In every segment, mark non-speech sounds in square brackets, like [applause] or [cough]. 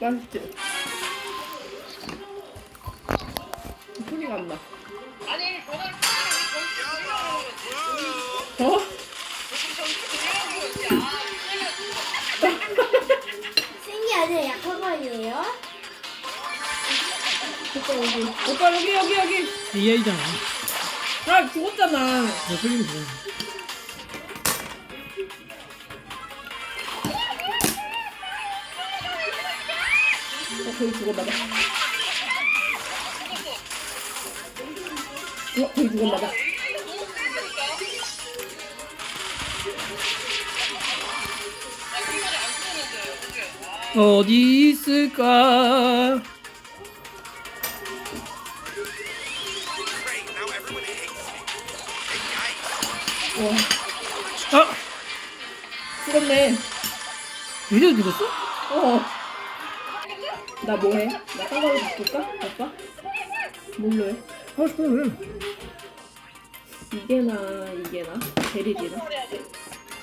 맛있지? 소리가 안 나. 아니 우리 어? 아, 생기 아니라 약한 거 아니에요? 오빠 여기. 오빠 여기 여기 여기. AI잖아. 아 죽었잖아. 너 틀리면 돼. 어 거기 죽었나봐. 어 거기 죽었나봐. 어디 있을까? 와 아! 죽었네. 얘도 죽었어? 어. 나 뭐해? 나 딴거로 바꿀까? 오빠? 뭘로 해? 아, 그래. 이게 나 이게 나? 베릴이나?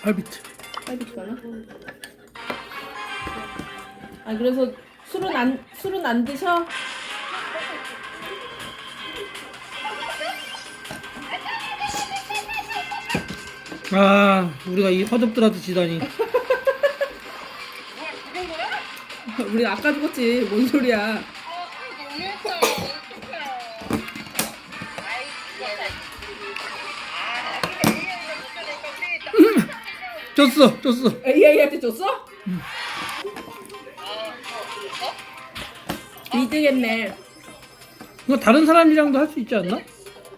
알비트. 빨비트 가나? 아 그래서 술은 안 술은 안 드셔? 아, 우리가 이 허접들한테 지다니. [laughs] 우리 아까 죽었지 뭔 소리야? [laughs] 졌어, 졌어. AI한테 줬어? 이득했네. 이거 다른 사람이랑도 할 수 있지 않나?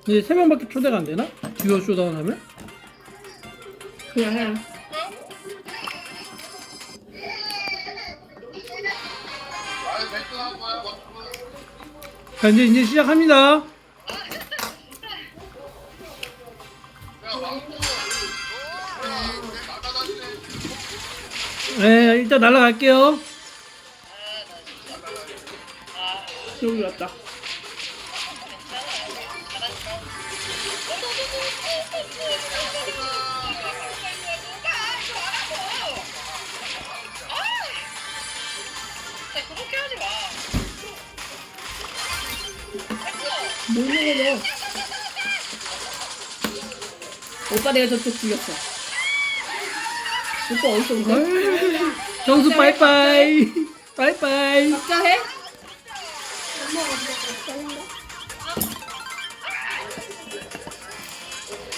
근데 세 명밖에 초대가 안 되나? 듀오 쇼다운 하면? 그냥 해. 자, 이제, 이제 시작합니다. 네, 일단 날아갈게요. 여기 왔다. 먹어? 오빠 내가 저쪽 죽였어. 오빠 어디서 온 거야? 정수 빠이빠이. 빠이빠이. 각자 해?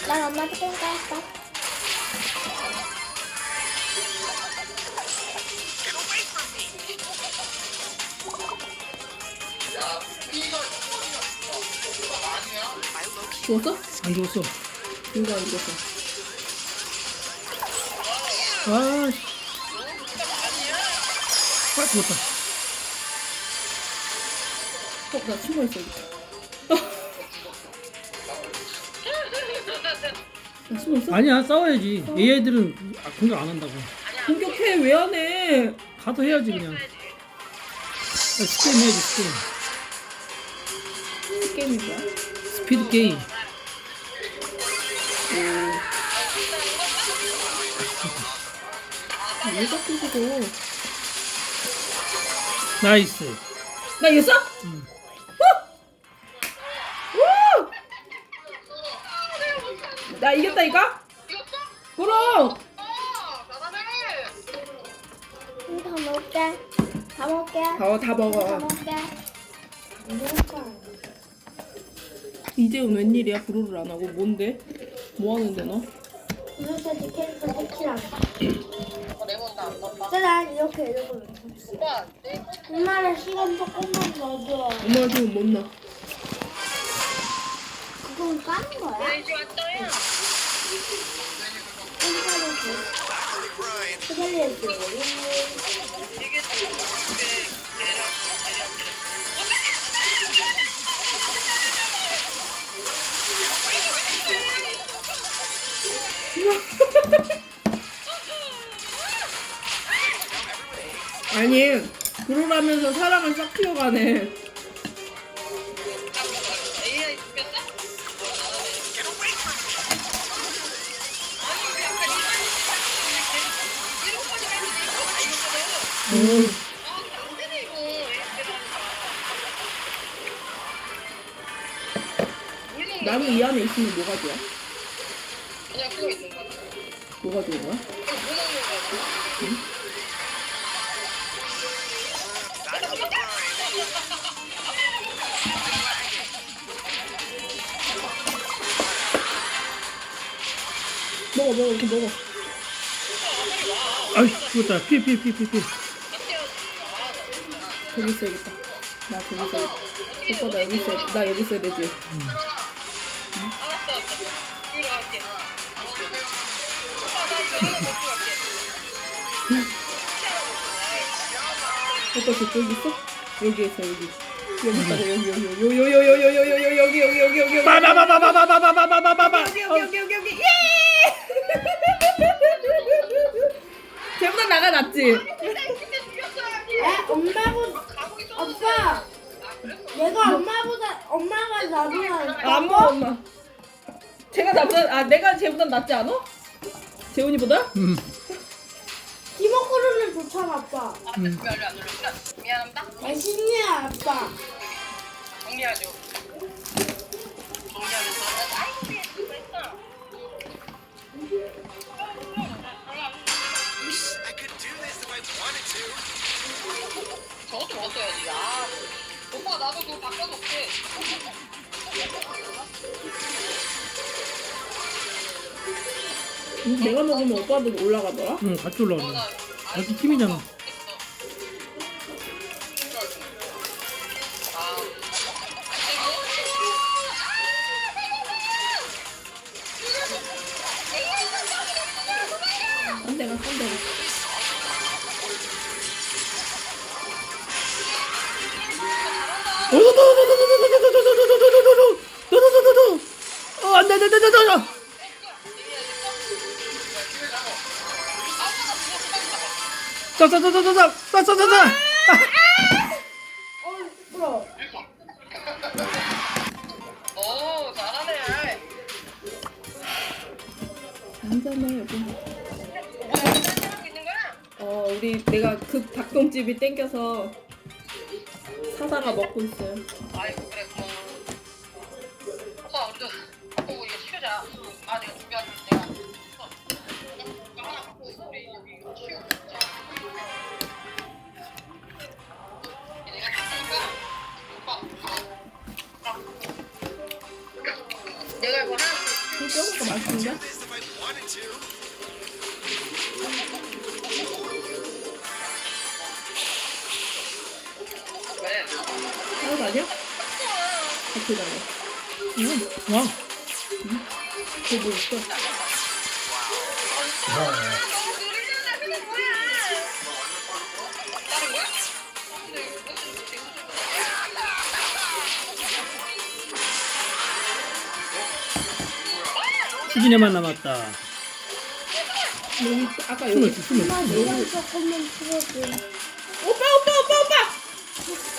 난 엄마한테 땡까 죽었어? 안 죽었어. 누가 안 죽었어? 아, 씨. 아, 죽었다. 어, 나 숨어 있어 여기. 나 숨어 있어? 아니야, 싸워야지. AI들은 공격 안 한다고. 공격해 왜 안 해? 가도 해야지, 그냥. 아, 스게임 해야지, 스게임. 거야? 스피드 게임. 아, 왜 자꾸 죽어? 나이스. 나 이겼어? 응. 우! 우! 나 이겼다니까? 그럼! 응, 다 먹을게. 다 먹을게. 어, 다 다 먹어. 먹을게. 이제는 웬일이야? 브루를 안 하고 뭔데? 뭐 하는데 너? 이렇게 캐릭터 색칠한다. 어, 레몬 나안 넣었다. 난 이렇게 이러고. 오빠, 내 엄마는 시간 조금만 넣어줘. 엄마가 지금 못 나. 그건 까는 거야? 돼지 왔어요. 땡까는 그. 스펠리에스. 이게 지 아니 그러라면서 사랑을 싹 키워가네 음. 나는 이 안에 있으면 뭐가 좋아? 뭐가 좋은 거야? 뭐 거야. 먹어 먹어 이렇게 먹어. 아이 죽었다. 피해 피해 피해 피해 피해 저기 있어야겠다. 나 저기 있어야겠다. 오빠 나 여기 있어야 나 여기 있어야 되지. 알 오빠 저쪽에 있어? 여기 있어 여기 여기 있다고 여기 여기 여기 여기 여기 여기 여기 여기 여기 여기 여기 여기 여기 빠바바바바바바바바바바바 여기 여기 여기 여기 여기 예! 쟤보다 나가 낫지? 에 엄마보다 오빠 내가 엄마보다 엄마가 나보다 안 먹어 엄마 제가 나보다 아 내가 쟤보다 낫지 않아? 재훈이보다? 음. 기먹고르는 좋잖아 아빠 아, 안 눌렀구나. 미안합니다. 맛있냐 아빠 정리하죠. 정리하죠. 아이고, 얘 그거 했어. 저것도 먹었어야지. 아, 오빠 나도 그거 바꿔놓게. 내가 먹으면 오빠도 올라가더라? 응 같이 올라가자 나 같이 팀이잖아 쏴쏴쏴쏴쏴쏴 쏴쏴 어 우리 내가 그 닭똥집이 땡겨서 사다가 먹고 있어요. 아이고 그래 고마워. 오빠 우리도 보고 이거 치우자. 아 내가 뼈가 맛있는데? 왜? 하나도 아니야? 같이 다녀 와 그거 뭐 있어? 수진이만 남았다. 여기 아까 여기 조금만 풀어줘 오빠 오빠 오빠 오빠!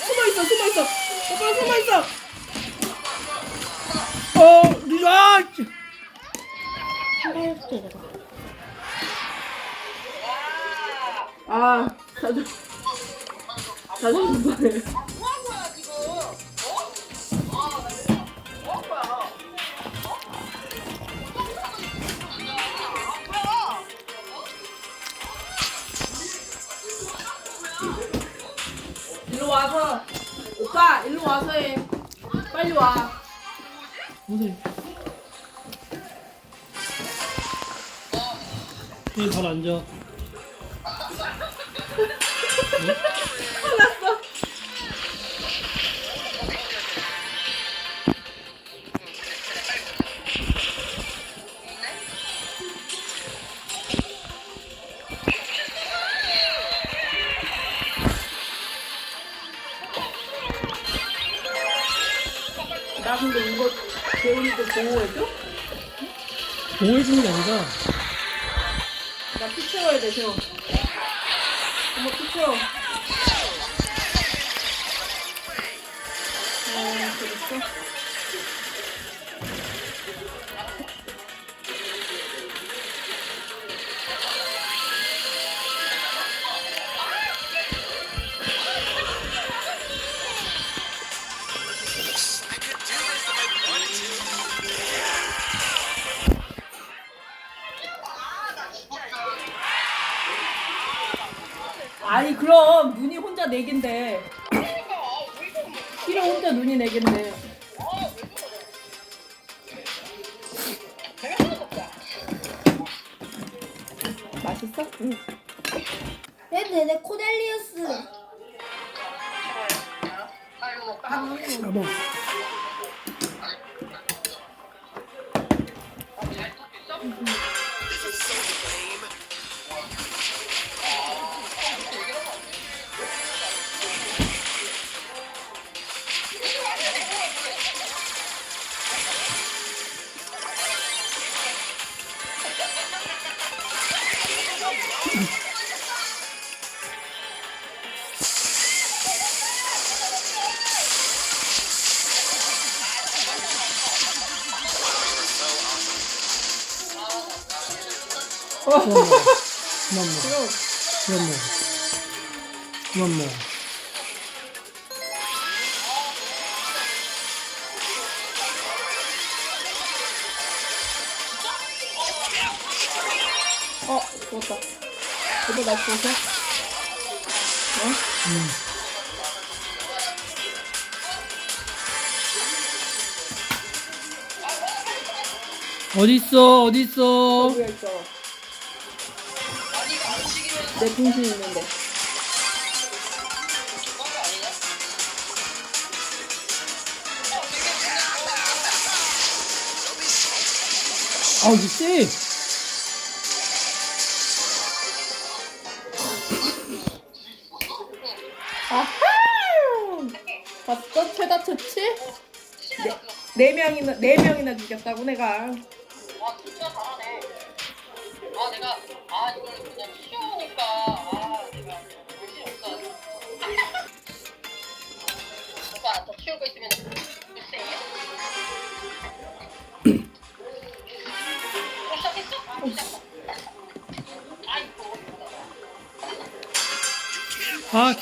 숨어 있어 숨어 있어. 오빠 숨어 있어. 어아 자주 자주 한번에 일로 와서 해. 빨리 와. 무슨? 네, 잘 앉아. 보호해줘? 보호해주는 게 아니라 나피 채워야 돼, 재훈. 엄마 피 채워. 그럼 눈이 혼자 네 개인데. 키로 혼자 눈이 네 개인데 아. 맛있어? 응. 내, 내 코델리우스. 아, 이거 먹까? 아, 여보. 그만 먹어. 그만 먹어. 그만 먹어. 어 죽었다 여보 나 죽었어? 어? 음. 어디 있어? 어디 있어? 여기가 있어 내 분신 있는데 아, 이쎄 아하 봤어? 최다 처치? 네, 네 명이나 네 명이나 죽였다고 내가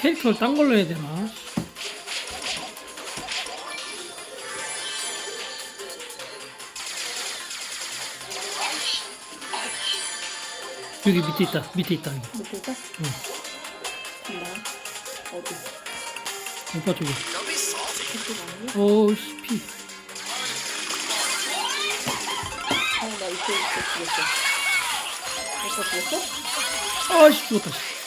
캐릭터를 딴 걸로 해야 되나? 여기 밑에 있다. 밑에 있다. 여기. 못 볼까? 응. 나 어디? 오빠 쪽에. 그쪽 아니야? 오, 씨, 피. 아나 이쪽 이쪽 죽였어 오빠 죽였어? 아, 씨, 죽었다. 씨.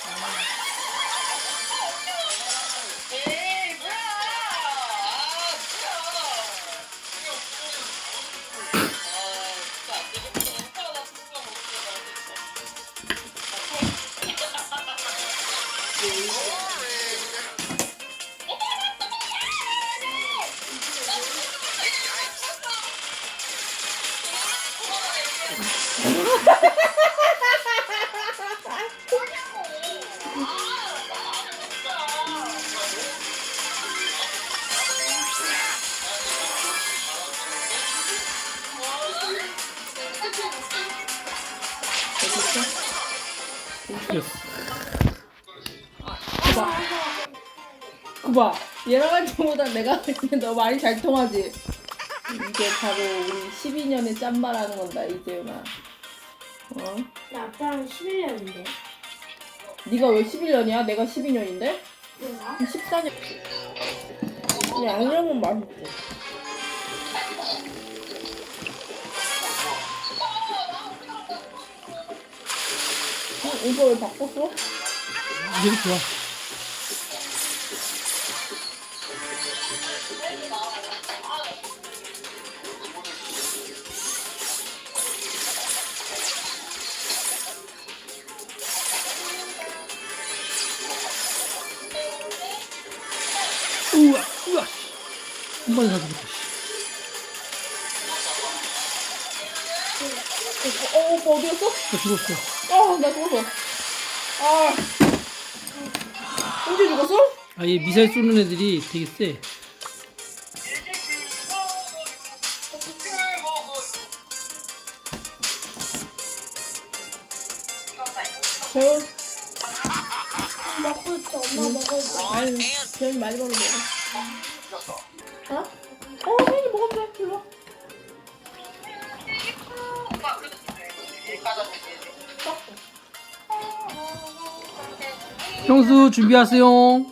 죽였어. 그봐 그봐 얘랑 할 때보다 내가 너 말이 잘 통하지 이게 바로 우리 12년의 짠말하는 건다 이재윤아 어? 나 아빠랑 11년인데. 네가 왜 11년이야? 내가 12년인데? 내가? 14년 양념은 맛있지 어? 이거 왜 바꿨어? 이게 좋아. 우와, 우와. 한 번에 다 죽었다. 씨. 어, 어, 오빠 어디였어? 나 죽었어. 아, 나 죽었어. 아. 언제 죽었어? 아, 얘 미사일 쏘는 애들이 되게 세. 형수 준비하세요.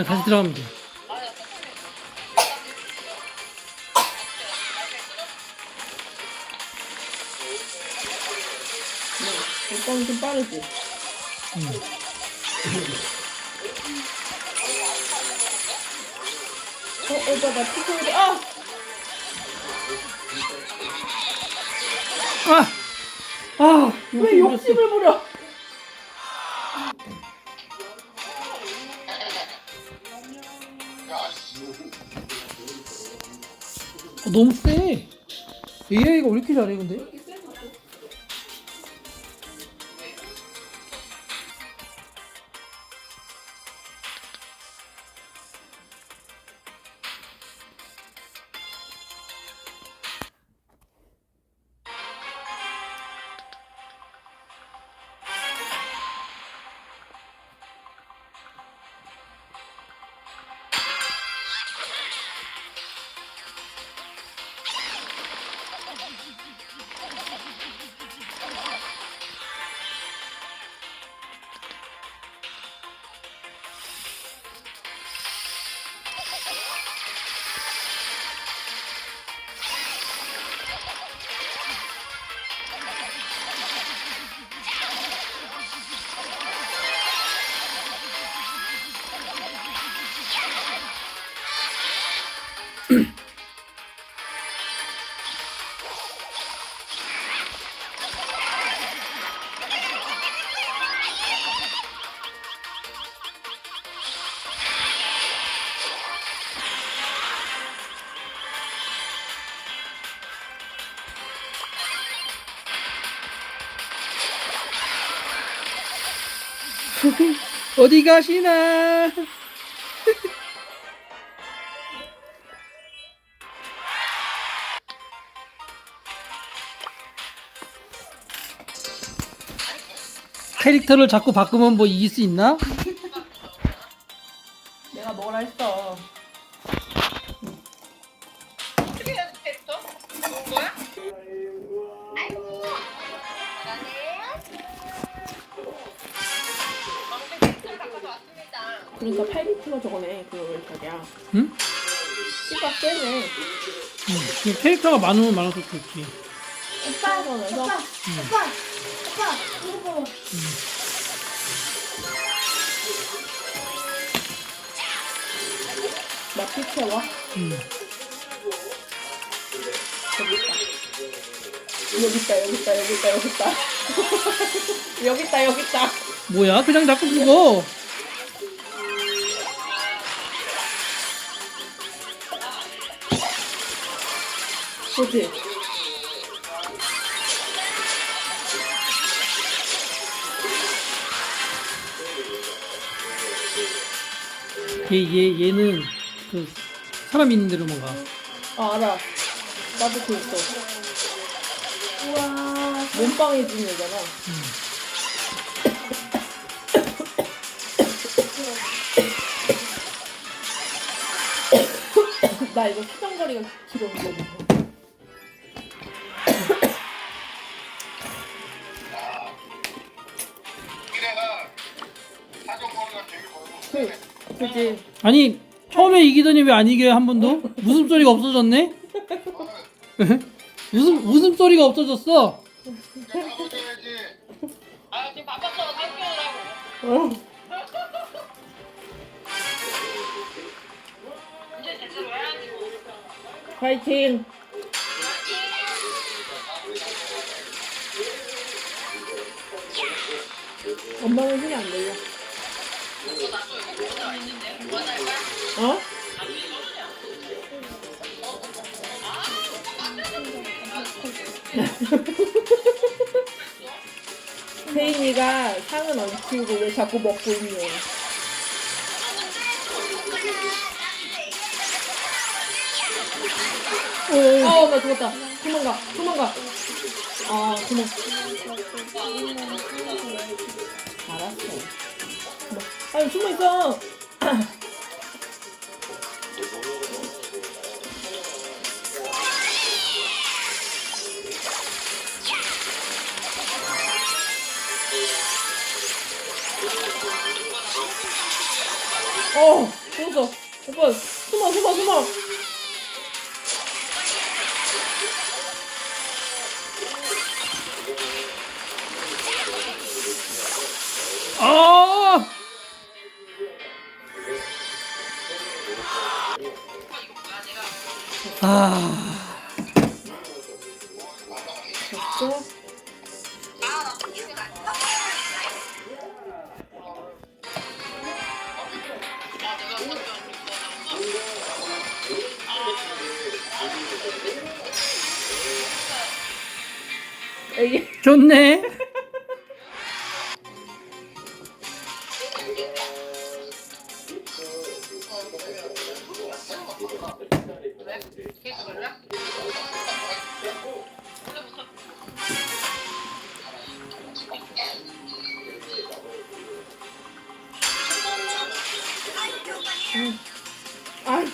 네, 다시 들어가면 돼. 네, 오빠는 좀 빠르지. 어, 오빠 나 피크해야 돼. 아! 아! 아! 왜 욕심을 부려? 너무 세. AI가 왜 이렇게 잘해, 근데? [laughs] 어디 가시나? [laughs] 캐릭터를 자꾸 바꾸면 뭐 이길 수 있나? 그러니까 8비트가 저거네. 그 월탁이야. 응? 씨가 세네. 응. 그냥 캐릭터가 많으면 많아서 좋지. 그러면서 아빠 아빠 아빠 이거 봐. 나 피채워. 응. 여기 있다. 여기 있다. 여기 있다. 여기 있다. [laughs] 여기 있다. 여기 있다. 여기 있다. 뭐야? 그냥 자꾸 죽 어. 그렇지. 얘, 얘, 얘는 그 사람 있는 데로만 가. 아 알아. 나도 그 있어. 우와 몸빵 해주는 애잖아. 나 이거 수정거리가 길어 이거. 그, 그지. 아니 처음에 이기더니 왜 안 이겨요 한 번도? 웃음 소리가 없어졌네? [laughs] 웃음 웃음 소리가 없어졌어. 아 지금 바빴어 어. 이제 제대로 해야지 뭐 파이팅. 엄마는 힘이 안 들려. 어? 세인이가 상은 안 치우고 왜 자꾸 먹고 있네. 어, 나 죽었다. 도망가, 도망가. 아, 도망. 알았어. 뭐, 아니, 숨어 있어. 어, 죽었어. 오빠, 숨어, 숨어, 숨어. 아! 아. 아,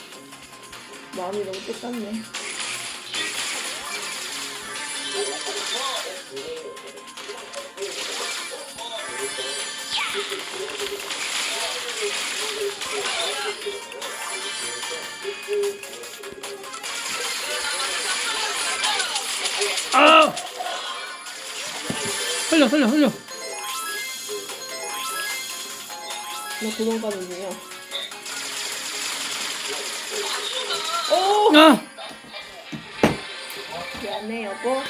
마음이 너무 똑같네. 살려 살려 살려. 너 도망가는 중이야. 오! 아! 미안해, 여보.